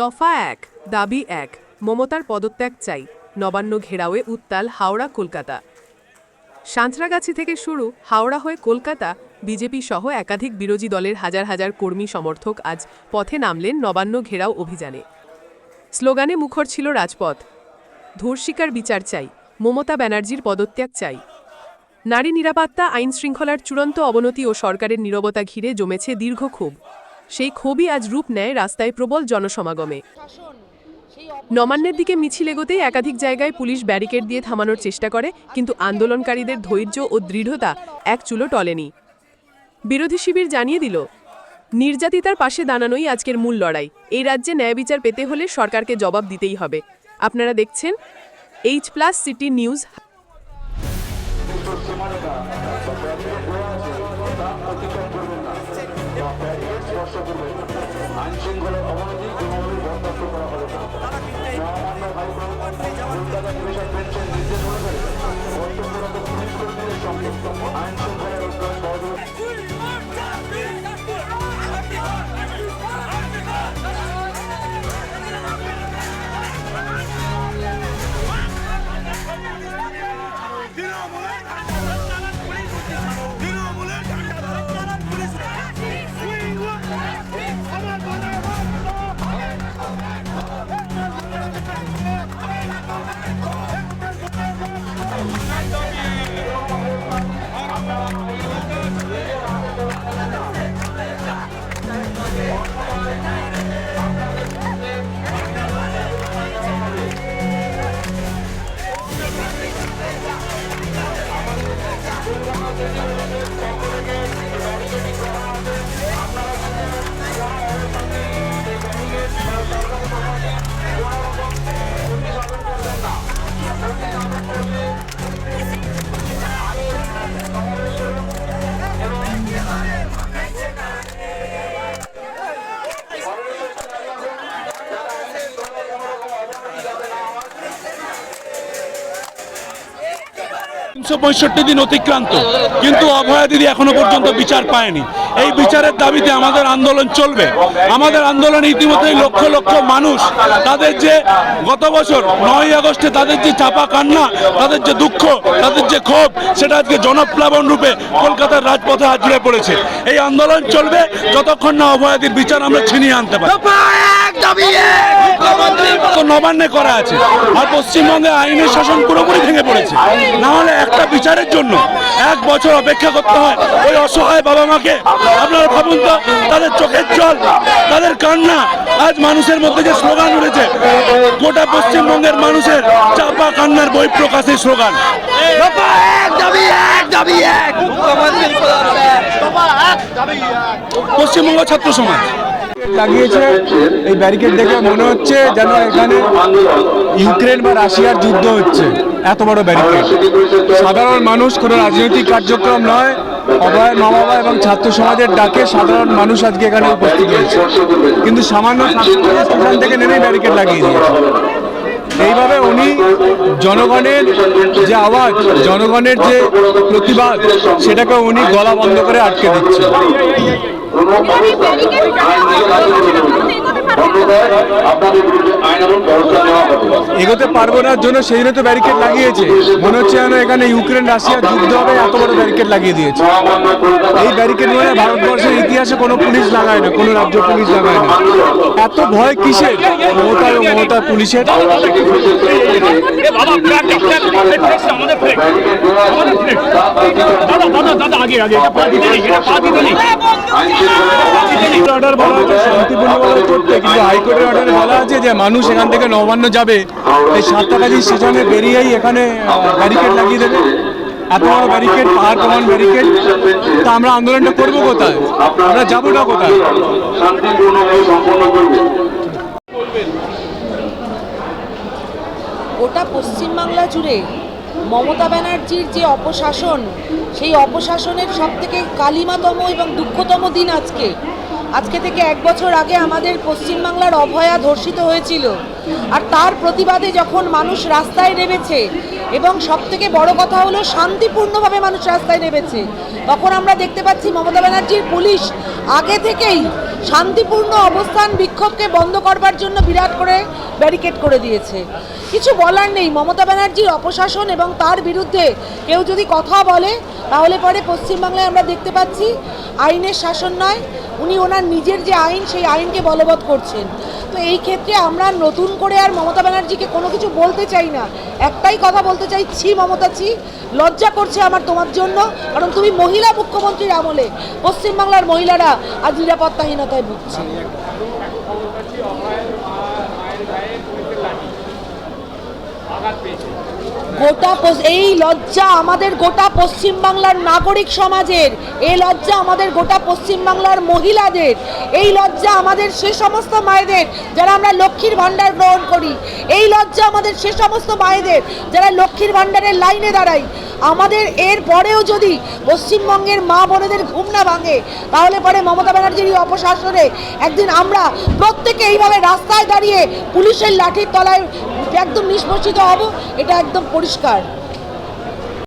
দফা এক, দাবি এক, মমতার পদত্যাগ চাই, নবান্ন ঘেরাওয়ে উত্তাল হাওড়া কলকাতা। সাঁতরাগাছি থেকে শুরু হাওড়া হয়ে কলকাতা, বিজেপি সহ একাধিক বিরোধী দলের হাজার হাজার কর্মী সমর্থক আজ পথে নামলেন নবান্ন ঘেরাও অভিযানে। স্লোগানে মুখর ছিল রাজপথ। ধর্ষিকার বিচার চাই, মমতা ব্যানার্জির পদত্যাগ চাই। নারী নিরাপত্তা আইন শৃঙ্খলার চূড়ান্ত অবনতি ও সরকারের নীরবতা ঘিরে জমেছে দীর্ঘ ক্ষোভ সেই ক্ষোভই আজ রূপ নেয় রাস্তায় প্রবল জনসমাগমে। নবান্নের দিকে মিছিল এগোতেই একাধিক জায়গায় পুলিশ ব্যারিকেড দিয়ে থামানোর চেষ্টা করে, কিন্তু আন্দোলনকারীদের ধৈর্য ও দৃঢ়তা এক চুলো টলেনি। বিরোধী শিবির জানিয়ে দিল, নির্যাতিতার পাশে দাঁড়ানোই আজকের মূল লড়াই। এই রাজ্যে ন্যায় বিচার পেতে হলে সরকারকে জবাব দিতেই হবে। আপনারা দেখছেন এইচ প্লাস সিটি নিউজ আইনশৃঙ্খলার অবনতি কোনোভাবেই বরদাস্ত করা হবে। না মহামান্য হাইকোর্ট তিনশো পঁয়ষট্টি দিন অতিক্রান্ত। কিন্তু অভয়া দিদি এখনও পর্যন্ত বিচার পায়নি। এই বিচারের দাবিতে আমাদের আন্দোলন চলবে। আমাদের আন্দোলনে ইতিমধ্যেই লক্ষ লক্ষ মানুষ তাদের যে গত বছর নয় আগস্টে তাদের যে চাপা কান্না, তাদের যে দুঃখ, তাদের যে ক্ষোভ, সেটা আজকে জনপ্লাবন রূপে কলকাতার রাজপথে আজড়ে পড়েছে। এই আন্দোলন চলবে যতক্ষণ না অভয়াদির বিচার আমরা ছিনিয়ে আনতে পারি। তো নবান্নে করা আছে আর পশ্চিমবঙ্গে আইনের শাসন পুরোপুরি ভেঙে পড়েছে। না হলে একটা বিচারের জন্য এক বছর অপেক্ষা করতে হয়। ওই অসহায় বাবা মাকে আপনারা ভাবুন তো তাদের চোখের জল তাদের কান্না। আজ মানুষের মধ্যে যে স্লোগান উঠেছে গোটা পশ্চিমবঙ্গের মানুষের চাপা কান্নার বই প্রকাশের স্লোগান। পশ্চিমবঙ্গ ছাত্র সমাজ। লাগিয়েছে। এই ব্যারিকেড দেখে মনে হচ্ছে যেন এখানে ইউক্রেন বা রাশিয়ার যুদ্ধ হচ্ছে। এত বড় ব্যারিকেড সাধারণ মানুষ, কোনো রাজনৈতিক কার্যক্রম নয়। অভয় মা বাবা এবং ছাত্র সমাজের ডাকে সাধারণ মানুষ আজকে এখানে উপস্থিত হয়েছে। কিন্তু সামান্য স্টেশন থেকে নেমেই ব্যারিকেড লাগিয়ে দিয়েছে। এইভাবে উনি জনগণের যে আওয়াজ, জনগণের যে প্রতিবাদ, সেটাকে উনি গলা বন্ধ করে আটকে দিচ্ছে এগোতে পারব না, জন্য সেই তো ব্যারিকেড লাগিয়েছে। মনে হচ্ছে যেন এখানে ইউক্রেন, রাশিয়া যুদ্ধ হবে, এত বড় ব্যারিকেড লাগিয়ে দিয়েছে। এই ব্যারিকেড মানে ভারতবর্ষের ইতিহাসে কোনো পুলিশ লাগায় না, কোনো রাজ্য পুলিশ লাগায় না। এত ভয় কিসের? মমতা পুলিশের। অর্ডার বলা হচ্ছে শান্তিপূর্ণ বলা করতে কিন্তু হাইকোর্টের অর্ডারে বলা আছে যে মানুষ এখান থেকে নবান্ন যাবে। এই সাতটাকাজি স্টেশনে বেরিয়েই এখানে ব্যারিকেড লাগিয়ে দেবে। এত বড় ব্যারিকেড পাহাড় প্রমাণ ব্যারিকেড তা আমরা আন্দোলনটা করব কোথায়? আমরা যাব না কোথায়? শান্তিপূর্ণভাবে সম্পন্ন করবে গোটা পশ্চিমবাংলা জুড়ে মমতা ব্যানার্জির যে অপশাসন, সেই অপশাসনের সব থেকে কালিমাতম এবং দুঃখতম দিন আজকে। আজকে থেকে এক বছর আগে আমাদের পশ্চিমবাংলার অভয়া ধর্ষিত হয়েছিল। আর তার প্রতিবাদে যখন মানুষ রাস্তায় নেমেছে এবং সব থেকে বড় কথা হলো শান্তিপূর্ণভাবে মানুষ রাস্তায় নেমেছে, তখন আমরা দেখতে পাচ্ছি মমতা ব্যানার্জির পুলিশ আগে থেকেই শান্তিপূর্ণ অবস্থান বিক্ষোভকে বন্ধ করবার জন্য বিরাট করে ব্যারিকেড করে দিয়েছে। কিছু বলার নেই, মমতা ব্যানার্জির অপশাসন এবং তার বিরুদ্ধে কেউ যদি কথা বলে, তাহলে পরে পশ্চিমবাংলায় আমরা দেখতে পাচ্ছি আইনের শাসন নয়, উনি ওনার নিজের যে আইন, সেই আইনকে বলবৎ করছেন। তো এই ক্ষেত্রে আমরা নতুন করে আর মমতা ব্যানার্জিকে কোনো কিছু বলতে চাই না। একটাই কথা বলতে চাই, ছি মমতা ছি, লজ্জা করছে আমার তোমার জন্য, কারণ তুমি মহিলা মুখ্যমন্ত্রীর আমলে। পশ্চিমবাংলার মহিলারা আজ নিরাপত্তাহীনতায় ভুগছে। গোটা এই লজ্জা আমাদের গোটা পশ্চিমবাংলার নাগরিক সমাজের, এই লজ্জা আমাদের গোটা পশ্চিমবাংলার মহিলাদের, এই লজ্জা আমাদের সে সমস্ত মায়েদের যারা আমরা লক্ষ্মীর ভাণ্ডার গ্রহণ করি, এই লজ্জা আমাদের সে সমস্ত মায়েদের যারা লক্ষ্মীর ভাণ্ডারের লাইনে দাঁড়াই আমাদের এর পরেও যদি পশ্চিমবঙ্গের মা বোনেদের ঘুম না ভাঙে, তাহলে পরে মমতা ব্যানার্জির অপশাসনে একদিন আমরা প্রত্যেকে এইভাবে রাস্তায় দাঁড়িয়ে পুলিশের লাঠির তলায় একদম নিষ্পর্ষিত হব, এটা একদম পরিষ্কার।